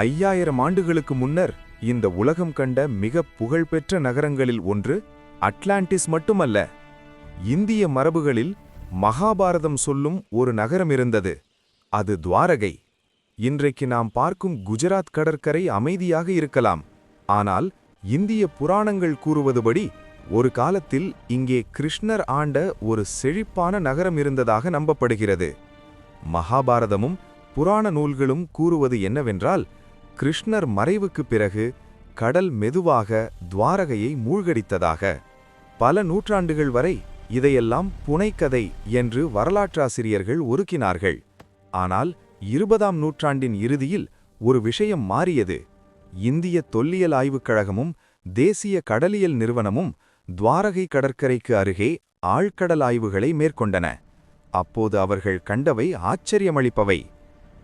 ஐயாயிரம் ஆண்டுகளுக்கு முன்னர் இந்த உலகம் கண்ட மிக புகழ்பெற்ற நகரங்களில் ஒன்று அட்லாண்டிஸ் மட்டுமல்ல. இந்திய மரபுகளில் மகாபாரதம் சொல்லும் ஒரு நகரம் இருந்தது. அது துவாரகை. இன்றைக்கு நாம் பார்க்கும் குஜராத் கடற்கரை அமைதியாக இருக்கலாம். ஆனால் இந்திய புராணங்கள் கூறுவதுபடி ஒரு காலத்தில் இங்கே கிருஷ்ணர் ஆண்ட ஒரு செழிப்பான நகரம் இருந்ததாக நம்பப்படுகிறது. மகாபாரதமும் புராண நூல்களும் கூறுவது என்னவென்றால் கிருஷ்ணர் மறைவுக்குப் பிறகு கடல் மெதுவாக துவாரகையை மூழ்கடித்ததாக. பல நூற்றாண்டுகள் வரை இதையெல்லாம் புனைக்கதை என்று வரலாற்றாசிரியர்கள் ஒருக்கினார்கள். ஆனால் இருபதாம் நூற்றாண்டின் இறுதியில் ஒரு விஷயம் மாறியது. இந்திய தொல்லியல் ஆய்வுக் கழகமும் தேசிய கடலியல் நிறுவனமும் துவாரகை கடற்கரைக்கு அருகே ஆழ்கடல் ஆய்வுகளை மேற்கொண்டன. அப்போது அவர்கள் கண்டவை ஆச்சரியமளிப்பவை.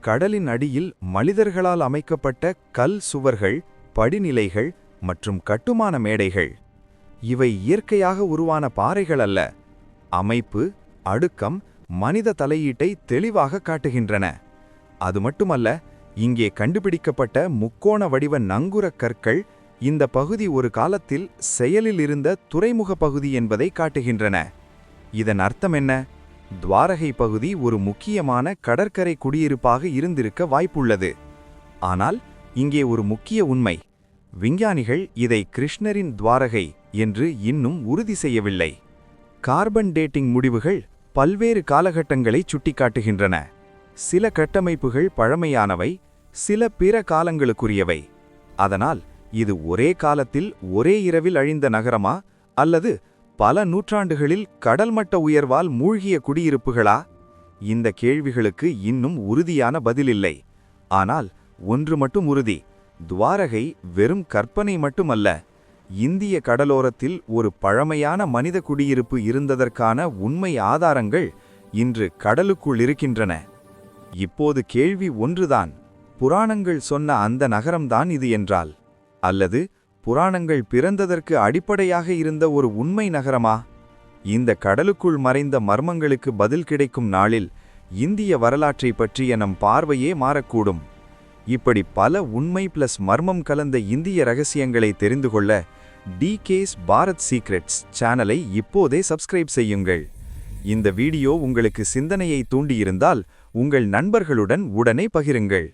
கடலின் அடியில் மனிதர்களால் அமைக்கப்பட்ட கல் சுவர்கள் படிநிலைகள் மற்றும் கட்டுமான மேடைகள். இவை இயற்கையாக உருவான பாறைகள் அல்ல. அமைப்பு அடுக்கம் மனித தலையீட்டை தெளிவாக காட்டுகின்றன. அது மட்டுமல்ல இங்கே கண்டுபிடிக்கப்பட்ட முக்கோண வடிவ நங்குர கற்கள் இந்த பகுதி ஒரு காலத்தில் செயலில் இருந்த துறைமுக பகுதி என்பதை காட்டுகின்றன. இதன் அர்த்தம் என்ன? துவாரகை பகுதி ஒரு முக்கியமான கடற்கரை குடியிருப்பாக இருந்திருக்க வாய்ப்புள்ளது. ஆனால் இங்கே ஒரு முக்கிய உண்மை. விஞ்ஞானிகள் இதை கிருஷ்ணரின் துவாரகை என்று இன்னும் உறுதி செய்யவில்லை. கார்பன் டேட்டிங் முடிவுகள் பல்வேறு காலகட்டங்களை சுட்டிக்காட்டுகின்றன. சில கட்டமைப்புகள் பழமையானவை சில பிற காலங்களுக்குரியவை. அதனால் இது ஒரே காலத்தில் ஒரே இரவில் அழிந்த நகரமா அல்லது பல நூற்றாண்டுகளில் கடல்மட்ட உயர்வால் மூழ்கிய குடியிருப்புகளா? இந்த கேள்விகளுக்கு இன்னும் உறுதியான பதிலில்லை. ஆனால் ஒன்று மட்டும் உறுதி. துவாரகை வெறும் கற்பனை மட்டுமல்ல. இந்திய கடலோரத்தில் ஒரு பழமையான மனித குடியிருப்பு இருந்ததற்கான உண்மை ஆதாரங்கள் இன்று கடலுக்குள் இருக்கின்றன. இப்போது கேள்வி ஒன்றுதான். புராணங்கள் சொன்ன அந்த நகரம்தான் இது என்றால். அல்லது புராணங்கள் பிறந்ததற்கு அடிப்படையாக இருந்த ஒரு உண்மை நகரமா? இந்த கடலுக்குள் மறைந்த மர்மங்களுக்கு பதில் கிடைக்கும் நாளில் இந்திய வரலாற்றை பற்றிய நம் பார்வையே மாறக்கூடும். இப்படி பல உண்மை பிளஸ் மர்மம் கலந்த இந்திய ரகசியங்களை தெரிந்து கொள்ள டி கேஸ் பாரத் சீக்ரெட்ஸ் சேனலை இப்போதே சப்ஸ்கிரைப் செய்யுங்கள். இந்த வீடியோ உங்களுக்கு சிந்தனையை தூண்டியிருந்தால் உங்கள் நண்பர்களுடன் உடனே பகிருங்கள்.